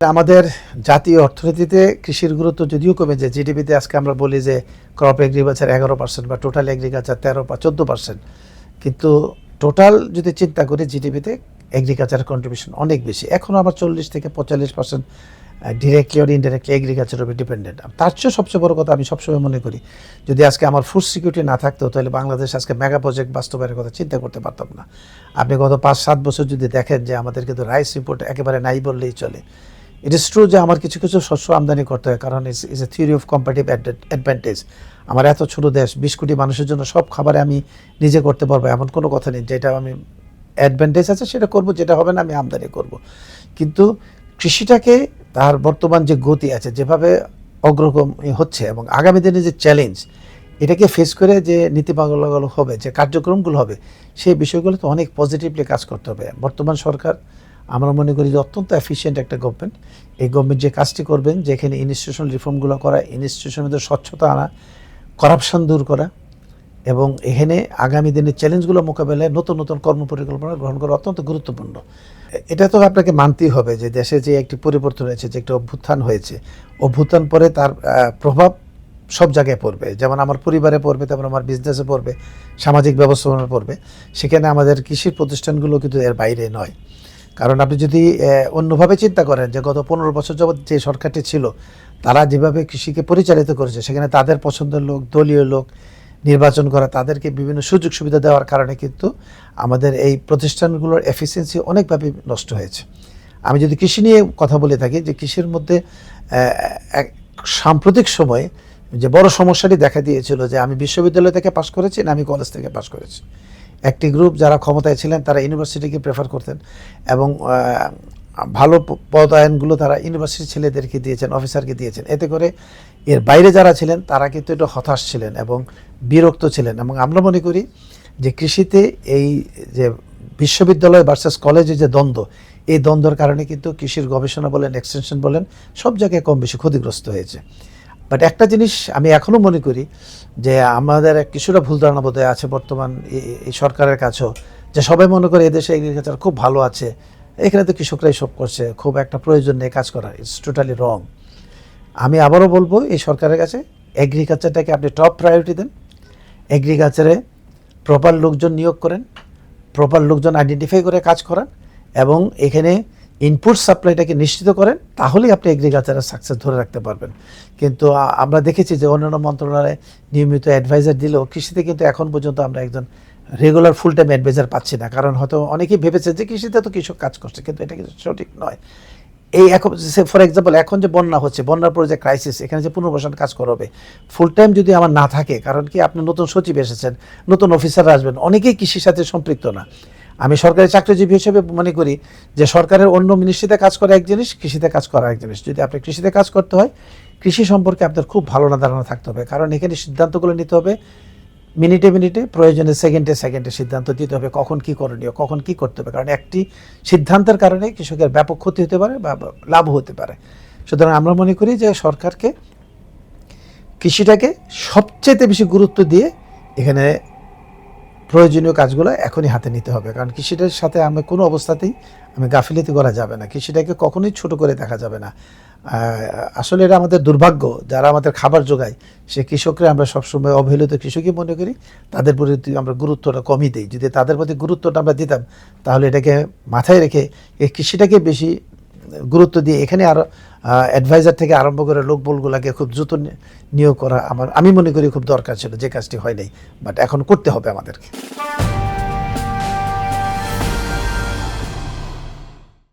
আমাদের জাতীয় অর্থনীতিতে কৃষির গুরুত্ব যদিও কমে যায় জিডিপিতে আজকে আমরা বলি যে ক্রপ এগ্রিকালচার এগারো পার্সেন্ট বা টোটাল এগ্রিকালচার তেরো বা চোদ্দ পার্সেন্ট কিন্তু টোটাল যদি চিন্তা করি জিডিপিতে এগ্রিকালচার কন্ট্রিবিউশন অনেক বেশি। এখনও আমার চল্লিশ থেকে পঁয়তাল্লিশ পার্সেন্ট ডিরেক্টলি আর ইনডাইরেক্টলি এগ্রিকালচারের উপর ডিপেন্ডেন্ট তার চেয়ে সবচেয়ে বড় কথা আমি সবসময় মনে করি, যদি আজকে আমার ফুড সিকিউরিটি না থাকতো, তাহলে বাংলাদেশ আজকে মেগা প্রজেক্ট বাস্তবায়নের কথা চিন্তা করতে পারতাম না। আপনি গত পাঁচ সাত বছর যদি দেখেন যে আমাদের কিন্তু রাইস ইম্পোর্ট একেবারে নাই বললেই চলে। ইট ইস ট্রু যে আমার কিছু কিছু শস্য আমদানি করতে হয়, কারণ this is a theory of comparative advantage আমার এত ছোট দেশ, বিশ কোটি মানুষের জন্য সব খাবারে আমি নিজে করতে পারব, এমন কোনো কথা নেই, যেটা আমি অ্যাডভান্টেজ আছে সেটা করব, যেটা হবে না আমি আমদানি করব। কিন্তু কৃষিটাকে তার বর্তমান যে গতি আছে, যেভাবে অগ্রগমী হচ্ছে এবং আগামী দিনে যে চ্যালেঞ্জ এটাকে ফেস করে যে নীতিমালাগুলো হবে, যে কার্যক্রমগুলো হবে, সেই বিষয়গুলো তো অনেক পজিটিভলি কাজ করতে হবে। বর্তমান সরকার আমরা মনে করি যে অত্যন্ত এফিসিয়েন্ট একটা গভর্নমেন্ট এই গভর্নমেন্ট যে কাজটি করবেন, যেখানে ইনস্টিটিউশনাল রিফর্মগুলো করা ইনস্টিটিউশনের মধ্যে স্বচ্ছতা আনা করাপশন দূর করা এবং এখানে আগামী দিনের চ্যালেঞ্জগুলো মোকাবেলায় নতুন নতুন কর্মপরিকল্পনা গ্রহণ করা অত্যন্ত গুরুত্বপূর্ণ। এটা তো আপনাকে মানতেই হবে যে দেশে যে একটি পরিবর্তন হয়েছে, যে একটি অভ্যুত্থান হয়েছে, অভ্যুত্থান পরে তার প্রভাব সব জায়গায় পড়বে। যেমন আমার পরিবারে পড়বে, তেমন আমার বিজনেসে পড়বে, সামাজিক ব্যবস্থাপনা পড়বে। সেখানে আমাদের কৃষির প্রতিষ্ঠানগুলো কিন্তু এর বাইরে নয়। কারণ আপনি যদি অন্যভাবে চিন্তা করেন যে গত পনেরো বছর যাবৎ যে সরকারটি ছিল, তারা যেভাবে কৃষিকে পরিচালিত করেছে, সেখানে তাদের পছন্দের লোক, দলীয় লোক নির্বাচন করা, তাদেরকে বিভিন্ন সুযোগ সুবিধা দেওয়ার কারণে কিন্তু আমাদের এই প্রতিষ্ঠানগুলোর এফিসিয়েন্সি অনেকভাবে নষ্ট হয়েছে। আমি যদি কৃষি নিয়ে কথা বলে থাকি, যে কৃষির মধ্যে এক সাম্প্রতিক সময়ে যে বড় সমস্যাটি দেখা দিয়েছিল যে আমি বিশ্ববিদ্যালয় থেকে পাশ করেছি না আমি কলেজ থেকে পাশ করেছি। একটি গ্রুপ যারা ক্ষমতায় ছিলেন, তারা ইউনিভার্সিটিকে প্রেফার করতেন এবং ভালো পদায়নগুলো তারা ইউনিভার্সিটি ছেলেদেরকে দিয়েছেন অফিসারকে দিয়েছেন। এতে করে এর বাইরে যারা ছিলেন, তারা কিন্তু একটু হতাশ ছিলেন এবং বিরক্ত ছিলেন এবং আমরা মনে করি যে কৃষিতে এই যে বিশ্ববিদ্যালয় ভার্সেস কলেজের যে দ্বন্দ্ব, এই দ্বন্দ্বের কারণে কিন্তু কৃষির গবেষণা বলেন এক্সটেনশন বলেন, সব জায়গায় কম বেশি ক্ষতিগ্রস্ত হয়েছে। বাট একটা জিনিস আমি এখনও মনে করি যে আমাদের কিছুটা ভুল ধারণা বোধহয় আছে বর্তমান এই- সরকারের কাছেও, যে সবাই মনে করে এদেশে এগ্রিকালচার খুব ভালো আছে, এখানে তো কৃষকরাই সব করছে, খুব একটা প্রয়োজন নেই কাজ করার ইটস টোটালি রং আমি আবারও বলব, এই সরকারের কাছে এগ্রিকালচারটাকে আপনি টপ প্রায়োরিটি দেন এগ্রিকালচারে প্রপার লোকজন নিয়োগ করেন প্রপার লোকজন আইডেন্টিফাই করে কাজ করান, এবং এখানে ইনপুট সাপ্লাইটাকে নিশ্চিত করেন, তাহলেই আপনি এগ্রিকালচারের সাকসেস ধরে রাখতে পারবেন। কিন্তু আমরা দেখেছি যে অন্যান্য মন্ত্রণালয়ে নিয়মিত অ্যাডভাইজার দিলেও কৃষিতে কিন্তু এখন পর্যন্ত আমরা একজন রেগুলার ফুল টাইম অ্যাডভাইজার পাচ্ছি না। কারণ হয়তো অনেকেই ভেবেছে যে কৃষিতে তো কৃষক কাজ করছে, কিন্তু এটা কিন্তু সঠিক নয়। এই এখন ফর এক্সাম্পল এখন যে বন্যা হচ্ছে, বন্যার পরে যে ক্রাইসিস এখানে যে পুনর্বাসন কাজ করাবে ফুল টাইম যদি আমার না থাকে, কারণ কি আপনি নতুন সচিব এসেছেন, নতুন অফিসার আসবেন, অনেকেই কৃষির সাথে সম্পৃক্ত না। আমি সরকারি চাকরিজীবী হিসেবে মনে করি যে সরকারের অন্য মিনিস্ট্রিতে কাজ করা এক জিনিস, কৃষিতে কাজ করা এক জিনিস। যদি আপনি কৃষিতে কাজ করতে হয়, কৃষি সম্পর্কে আপনার খুব ভালো না ধারণা থাকতে হবে। কারণ এখানে সিদ্ধান্তগুলো নিতে হবে, মিনিটে মিনিটে, প্রয়োজনে সেকেন্ডে সেকেন্ডে সিদ্ধান্ত দিতে হবে, কখন কি করণীয়, কখন কি করতে হবে। কারণ একটি সিদ্ধান্তের কারণে কৃষকের ব্যাপক ক্ষতি হতে পারে বা লাভ হতে পারে। সুতরাং আমরা মনে করি যে সরকারকে কৃষিটাকে সবচেয়ে বেশি গুরুত্ব দিয়ে এখানে প্রয়োজনীয় কাজগুলো এখনই হাতে নিতে হবে। কারণ কৃষিটার সাথে আমি কোনো অবস্থাতেই আমি গাফিলতি করা যাবে না। কৃষিটাকে কখনোই ছোট করে দেখা যাবে না। আসলে এটা আমাদের দুর্ভাগ্য। যারা আমাদের খাবার যোগায়, সে কৃষকরা আমরা সবসময় অবহেলিত কৃষকই মনে করি। তাদের প্রতি আমরা গুরুত্বটা কমই দিই, যদি তাদের প্রতি গুরুত্বটা আমরা দিতাম, তাহলে এটাকে মাথায় রেখে এই কৃষিটাকে বেশি গুরুত্ব দিয়ে এখানে আরও অ্যাডভাইজার থেকে আরম্ভ করে লোকবলগুলোকে খুব দ্রুত নিয়োগ করা আমার আমি মনে করি খুব দরকার ছিল যে কাজটি হয় নাই বাট এখন করতে হবে আমাদেরকে।